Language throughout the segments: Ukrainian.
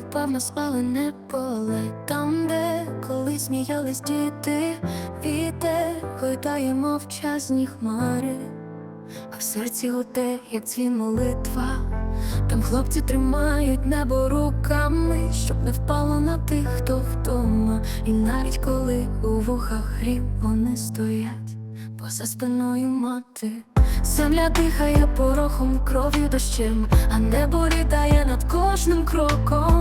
пропав спалене поле, там, де колись сміялись діти, вітер гойдає мовчазні хмари, а в серці гуде, як дзвін молитва. Там хлопці тримають небо руками, щоб не впало на тих, хто вдома. І навіть коли у вухах грім вони стоять, поза спиною мати. Земля дихає порохом, кров'ю дощем, а небо рідає над кожним кроком,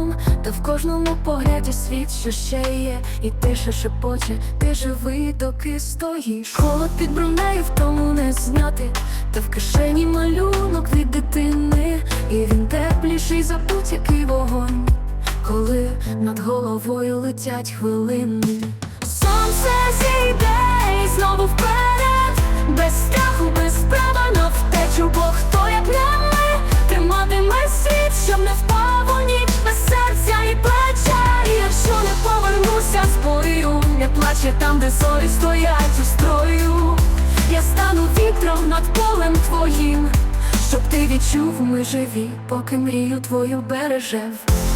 та в кожному погляді світ, що ще є, і тиша шепоче, ти живий, доки стоїш. Холод під бронею в тому не зняти, та в кишені малюнок від дитини, і він тепліший за будь-який вогонь, коли над головою летять хвилини. Сонце зійде плаче там, де зорі стоять у строю. Я стану вітром над полем твоїм, щоб ти відчув, ми живі, поки мрію твою бережев.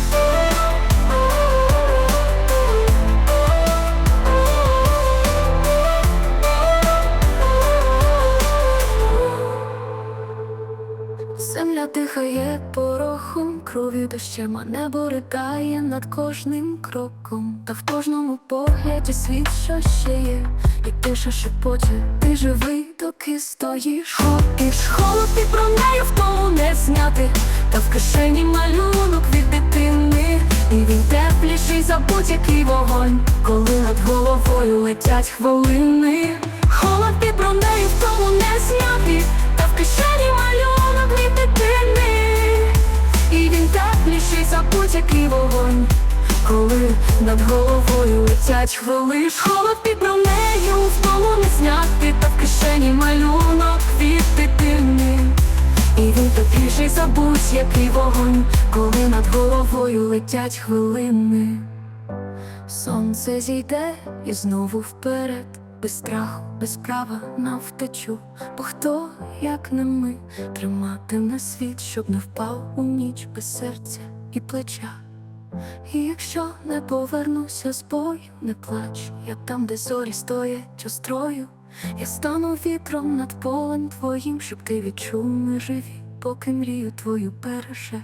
Земля дихає порохом, кров'ю дощем, а небо ридає над кожним кроком. Та в кожному погляді світ, що ще є, і тиша шепоче, ти живий, доки стоїш. Ходиш, холод під бронею в тому не зняти, та в кишені малюнок від дитини, і він тепліший за будь-який вогонь, коли над головою летять хвилини. За будь-який вогонь, коли над головою летять хвили, холод під бронею в не зняти, та в кишені малюнок від дитини, і він тепліший за будь-який вогонь, коли над головою летять хвилини. Сонце зійде і знову вперед, без страху, без права навтечу. Бо хто, як не ми, триматиме світ, щоб не впав у ніч без серця і плеча. І якщо не повернуся з бою, не плач, я там, де зорі стоять острою. Я стану вітром над полем твоїм, щоб ти відчув ми живі, поки мрію твою береже.